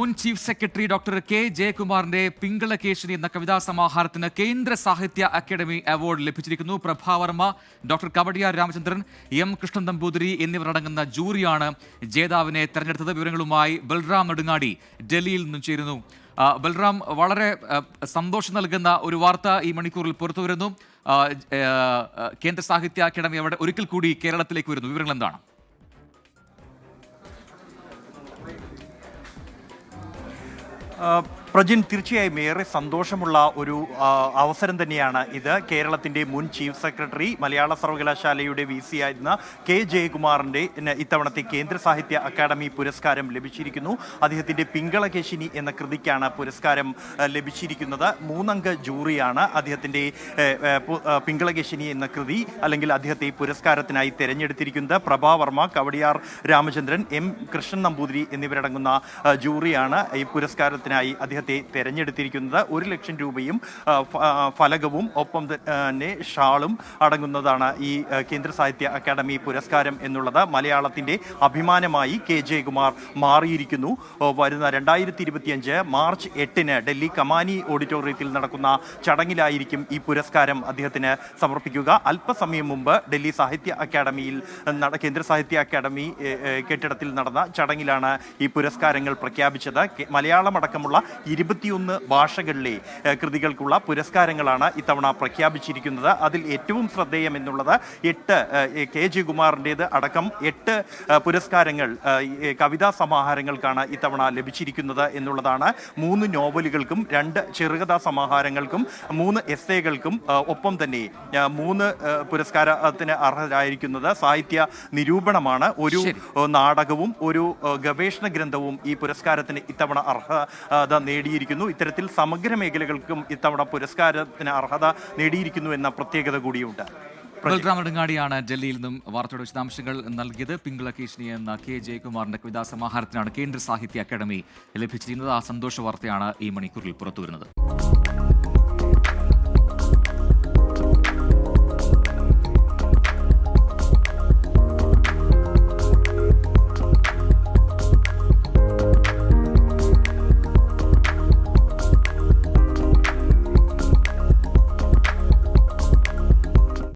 മുൻ chief secretary doctor K ജയകുമാറിന്റെ പിങ്കളകേശിനി എന്ന കവിതാ സമാഹാരത്തിന് കേന്ദ്ര സാഹിത്യ അക്കാദമി അവാർഡ് ലഭിച്ചിരിക്കുന്നു. പ്രഭാവർമ്മ ഡോക്ടർ കവടിയാർ രാമചന്ദ്രൻ എം കൃഷ്ണൻ നമ്പൂതിരി എന്നിവരടങ്ങുന്ന ജൂറിയാണ് ജേതാവിനെ തെരഞ്ഞെടുത്തത്. വിവരങ്ങളുമായി ബൽറാം നെടുങ്ങാടി ഡൽഹിയിൽ നിന്നും ചേരുന്നു. ബൽറാം വളരെ സന്തോഷം നൽകുന്ന ഒരു വാർത്ത ഈ മണിക്കൂറിൽ പുറത്തു വരുന്നു ആ, ആ, കേന്ദ്ര സാഹിത്യ അക്കാദമി അവിടെ ഒരിക്കൽ കൂടി കേരളത്തിലേക്ക് വരുന്നു. വിവരങ്ങൾ എന്താണ്? പ്രജിൻ തീർച്ചയായും ഏറെ സന്തോഷമുള്ള ഒരു അവസരം തന്നെയാണ് ഇത്. കേരളത്തിന്റെ മുൻ ചീഫ് സെക്രട്ടറി മലയാള സർവകലാശാലയുടെ വി സി ആയിരുന്ന കെ ജയകുമാറിന്റെ ഇത്തവണത്തെ കേന്ദ്ര സാഹിത്യ അക്കാദമി പുരസ്കാരം ലഭിച്ചിരിക്കുന്നു. അദ്ദേഹത്തിന്റെ പിങ്കളകേശിനി എന്ന കൃതിക്കാണ് പുരസ്കാരം ലഭിച്ചിരിക്കുന്നത്. മൂന്നംഗ ജൂറിയാണ് അദ്ദേഹത്തിന്റെ പിങ്കളകേശിനി എന്ന കൃതി അല്ലെങ്കിൽ അദ്ദേഹത്തെ പുരസ്കാരത്തിനായി തെരഞ്ഞെടുത്തിരിക്കുന്നത്. പ്രഭാവർമ്മ കവടിയാർ രാമചന്ദ്രൻ എം കൃഷ്ണൻ നമ്പൂതിരി എന്നിവരടങ്ങുന്ന ജൂറിയാണ് ഈ പുരസ്കാരത്തിനായി അദ്ദേഹത്തെ തെരഞ്ഞെടുത്തിരിക്കുന്നത് ഒരു ലക്ഷം രൂപയും ഫലകവും ഒപ്പം തന്നെ ഷാളും അടങ്ങുന്നതാണ് ഈ കേന്ദ്ര സാഹിത്യ അക്കാദമി പുരസ്കാരം എന്നുള്ളത്. മലയാളത്തിന്റെ അഭിമാനമായി കെ. ജയകുമാർ മാറിയിരിക്കുന്നു. വരുന്ന രണ്ടായിരത്തി ഇരുപത്തിയഞ്ച് മാർച്ച് എട്ടിന് ഡൽഹി കമാനി ഓഡിറ്റോറിയത്തിൽ നടക്കുന്ന ചടങ്ങിലായിരിക്കും ഈ പുരസ്കാരം അദ്ദേഹത്തിന് സമർപ്പിക്കുക. അല്പസമയം മുമ്പ് ഡൽഹി സാഹിത്യ അക്കാദമിയിൽ കേന്ദ്ര സാഹിത്യ അക്കാദമി കെട്ടിടത്തിൽ നടന്ന ചടങ്ങിലാണ് ഈ പുരസ്കാരങ്ങൾ പ്രഖ്യാപിച്ചത്. മലയാളമടക്കം മലയാളം അടക്കമുള്ള ഇരുപത്തിയൊന്ന് ഭാഷകളിലെ കൃതികൾക്കുള്ള പുരസ്കാരങ്ങളാണ് ഇത്തവണ പ്രഖ്യാപിച്ചിരിക്കുന്നത്. അതിൽ ഏറ്റവും ശ്രദ്ധേയം എന്നുള്ളത് എട്ട് കെ. ജി. കുമാറിന്റേത് അടക്കം എട്ട് പുരസ്കാരങ്ങൾ കവിതാ സമാഹാരങ്ങൾക്കാണ് ഇത്തവണ ലഭിച്ചിരിക്കുന്നത് എന്നുള്ളതാണ്. മൂന്ന് നോവലുകൾക്കും രണ്ട് ചെറുകഥാ സമാഹാരങ്ങൾക്കും മൂന്ന് എസ്സേകൾക്കും ഒപ്പം തന്നെ മൂന്ന് പുരസ്കാരത്തിന് അർഹരായിരിക്കുന്നത് സാഹിത്യ നിരൂപണമാണ്. ഒരു നാടകവും ഒരു ഗവേഷണ ഗ്രന്ഥവും ഈ പുരസ്കാരത്തിന് ഇത്തവണ അർഹത നേടിയിരിക്കുന്നു. ഇത്തരത്തിൽ സമഗ്ര മേഖലകൾക്കും ഇത്തവണ പുരസ്കാരത്തിന് അർഹത നേടിയിരിക്കുന്നു എന്ന പ്രത്യേകത കൂടിയുണ്ട്. ബൽറാം നെടുങ്ങാടിയാണ് ഡൽഹിയിൽ നിന്നും വാർത്തയുടെ വിശദാംശങ്ങൾ നൽകിയത്. പിങ്കളകേശിനി എന്ന കെ ജയകുമാറിന്റെ കവിതാ സമാഹാരത്തിനാണ് കേന്ദ്ര സാഹിത്യ അക്കാദമി ലഭിച്ചിരിക്കുന്നത്. ആ സന്തോഷ വാർത്തയാണ് ഈ മണിക്കൂറിൽ പുറത്തുവരുന്നത്.